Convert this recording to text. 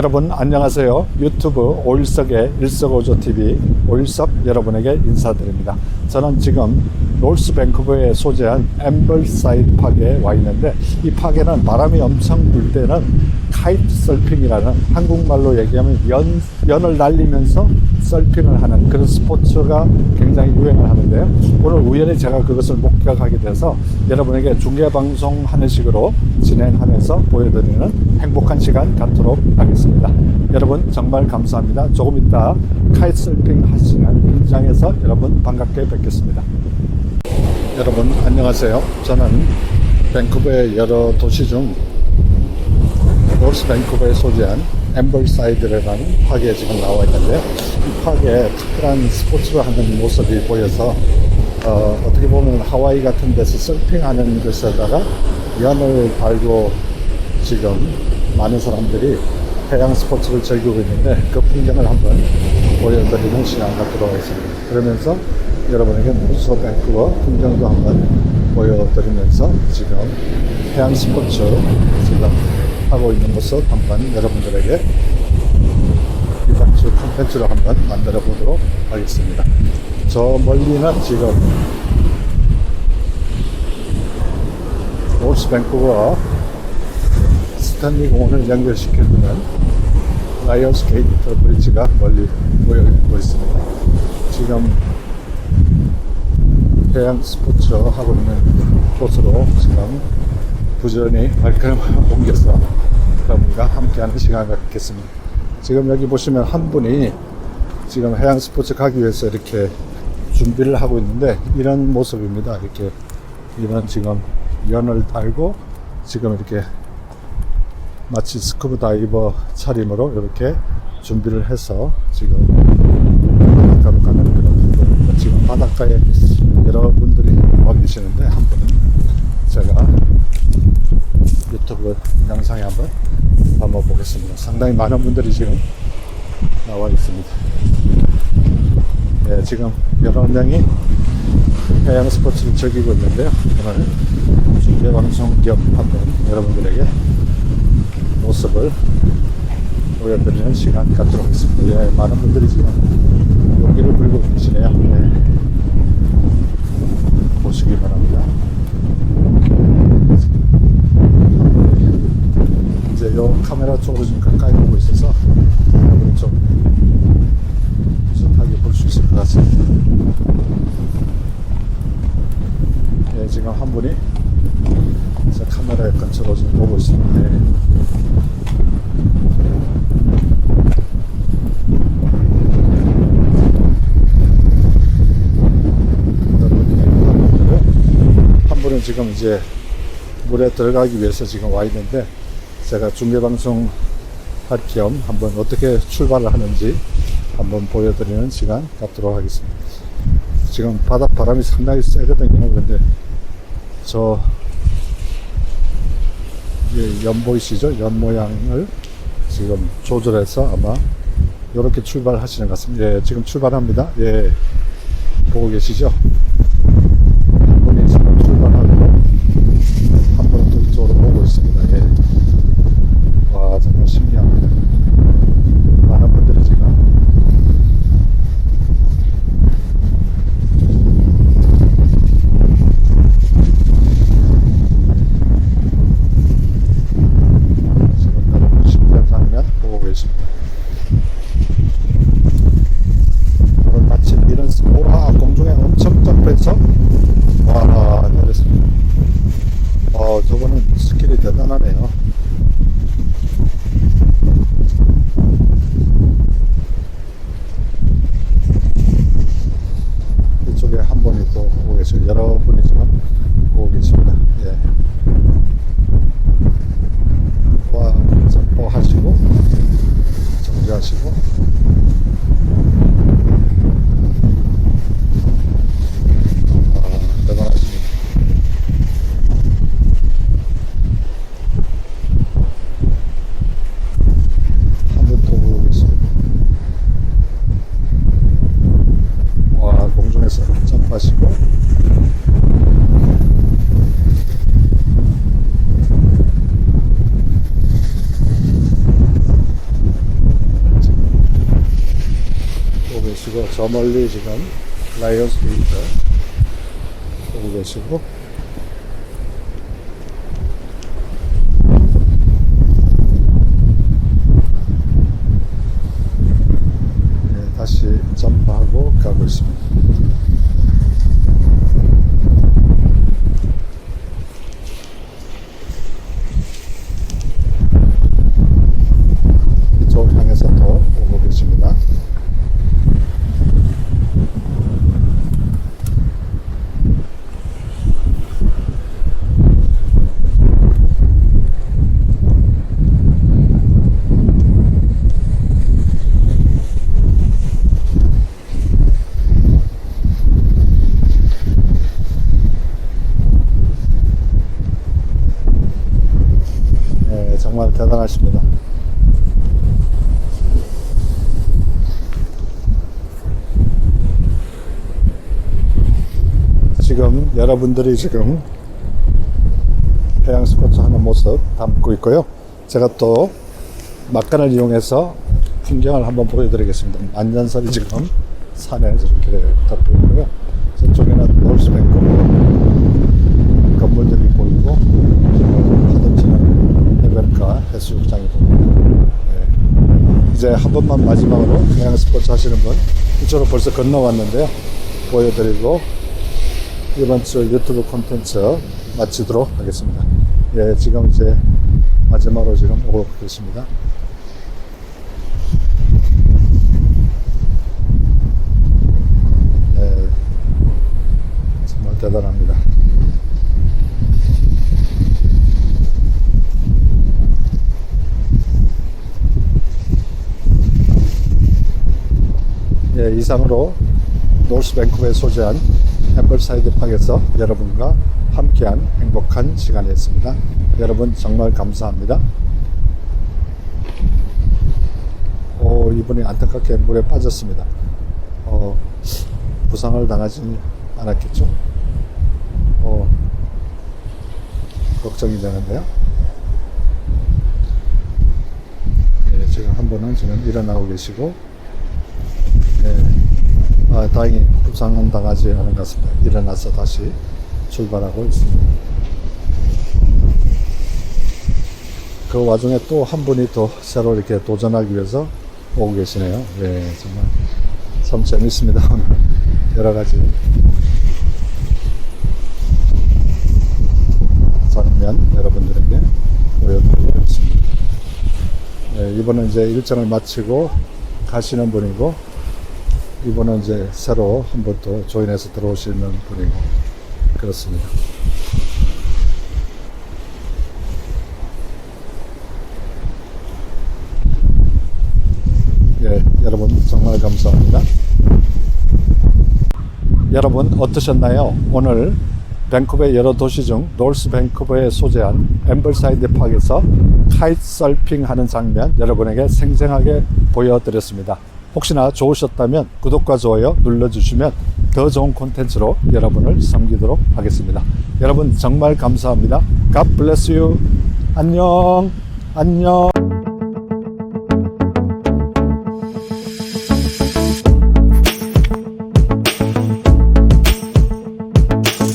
여러분 안녕하세요. 유튜브 오일석의 일석오조 TV 오일석 여러분에게 인사드립니다. 저는 지금 롤스 밴쿠버에 소재한 엠벌사이드 파게에 와 있는데 이 파게는 바람이 엄청 불 때는 카이트 서핑이라는 한국말로 얘기하면 연, 연을 날리면서 서핑을 하는 그런 스포츠가 굉장히 유행을 하는데요. 오늘 우연히 제가 그것을 목격하게 돼서 여러분에게 중계방송 하는 식으로 진행하면서 보여드리는 행복한 시간 갖도록 하겠습니다. 여러분 정말 감사합니다. 조금 이따 카이트 서핑 하시는 현장에서 여러분 반갑게 뵙겠습니다. 여러분 안녕하세요. 저는 밴쿠버의 여러 도시 중 노스 밴쿠버에 소재한 엠벌사이드라는 파게에 지금 나와 있는데요. 이 파게에 특별한 스포츠를 하는 모습이 보여서 어, 어떻게 보면 하와이 같은 데서 서핑하는 것에다가 연을 달고 지금 많은 사람들이 해양 스포츠를 즐기고 있는데 그 풍경을 한번 보여드리는 시간 갖도록 하겠습니다. 그러면서 여러분에게 노스 밴쿠버 풍경도 한번 보여드리면서 지금 해양 스포츠 지금 하고 있는 모습 한번 여러분들에게 이번 주 콘텐츠로 한번 만들어 보도록 하겠습니다. 저 멀리는 지금 노스 밴쿠버 스탠리 공원을 연결시켜주는 라이언스 게이트 브리지가 멀리 보여지고 있습니다. 지금 해양 스포츠 하고 있는 곳으로 지금 부지런히 발걸음을 옮겨서 여러분과 함께하는 시간을 갖겠습니다. 지금 여기 보시면 한 분이 지금 해양 스포츠 가기 위해서 이렇게 준비를 하고 있는데 이런 모습입니다. 이렇게 이런 지금 연을 달고 지금 이렇게 마치 스쿠버 다이버 차림으로 이렇게 준비를 해서 지금 바닷가로 가는 그런 분들입니다. 지금 바닷가에 여러분들이 와 계시는데 한 분은 제가 유튜브 영상에 한번 담아보겠습니다. 상당히 많은 분들이 지금 나와 있습니다. 네, 지금 여러 명이 해양 스포츠를 즐기고 있는데요. 오늘 중계 방송 겸 한번 여러분들에게 모습을 보여드리는 시간 갖도록 하겠습니다. 예, 많은 분들이 지금 용기를 불고 계시네요. 네. 보시기 바랍니다. 이제 요 카메라 쪽으로 좀 가까이 보고 있어서 여러분 좀 비슷하게 볼 수 있을 것 같습니다. 예, 지금 한 분이 제 카메라에 근처로 좀 보고 있습니다. 예. 여러분이 지금 이제 물에 들어가기 위해서 지금 와 있는데 제가 중계방송 할 겸 한번 어떻게 출발을 하는지 한번 보여드리는 시간 갖도록 하겠습니다. 지금 바닷바람이 상당히 세거든요. 그런데 저 이게 연 보이시죠? 연 모양을 지금 조절해서 아마 이렇게 출발하시는 것 같습니다. 예, 지금 출발합니다. 예, 보고 계시죠? 한 분이 지금 출발하고 한 분은 또 이쪽으로 보고 있습니다. 예. 와, 정말 신기합니다. 많은 분들이 지금 지금 여러분 신기한 장면 보고 계십니다. 오늘 마침 와 공중에 엄청 점프해서 와 잘했습니다. 어 저거는 스킬이 대단하네요. 이쪽에 한 분이 또 보고 계시고 여러 분이 지금 보고 계십니다. 예. 와 점프하시고 정지하시고 아, 대단하십니다. 한 분 또 보고 계십니다. 와, 공중에서 점프하시고. 저 멀리 지금 라이언스 게이트 보고 계시고 네, 다시 점프하고 가고 있습니다. 이쪽 향해서 또 오고 계십니다. 네, 정말 대단하십니다. 지금 여러분들이 지금 해양 스포츠 하는 모습 담고 있고요. 제가 또 막간을 이용해서 풍경을 한번 보여드리겠습니다. 안전설이 지금 산에 저렇게 덮여 있고요. 저쪽에는 노스뱅크 건물들이 보이고 지금 파도 치는 에베르카 해수욕장이 보입니다. 번만 마지막으로 해양 스포츠 하시는 분 이쪽으로 벌써 건너왔는데요. 보여드리고 이번 주 유튜브 콘텐츠 마치도록 하겠습니다. 예, 지금 이제 마지막으로 지금 오고 계십니다. 예, 정말 대단합니다. 예, 이상으로 노스뱅크에 소재한 앰플사이드 팍에서 여러분과 함께한 행복한 시간이었습니다. 여러분 정말 감사합니다. 오, 이분이 안타깝게 물에 빠졌습니다. 어, 부상을 당하지 않았겠죠? 어, 걱정이 되는데요. 예, 지금 한 분은 지금 일어나고 계시고, 예, 아, 다행히 부상은 당하지 않은 것 같습니다. 일어나서 다시 출발하고 있습니다. 그 와중에 또 한 분이 또 새로 이렇게 도전하기 위해서 오고 계시네요. 예, 정말 참 재밌습니다. 여러 가지 장면 여러분들에게 보여드리겠습니다. 예, 이번은 이제 일정을 마치고 가시는 분이고 이번은 이제 새로 한 번 또 조인해서 들어오시는 분이고 그렇습니다. 예, 여러분 정말 감사합니다. 여러분 어떠셨나요? 오늘 밴쿠버의 여러 도시 중 노스 밴쿠버에 소재한 엠블사이드 팍에서 카이트 서핑 하는 장면 여러분에게 생생하게 보여드렸습니다. 혹시나 좋으셨다면 구독과 좋아요 눌러주시면 더 좋은 콘텐츠로 여러분을 섬기도록 하겠습니다. 여러분 정말 감사합니다. God bless you. 안녕. 안녕.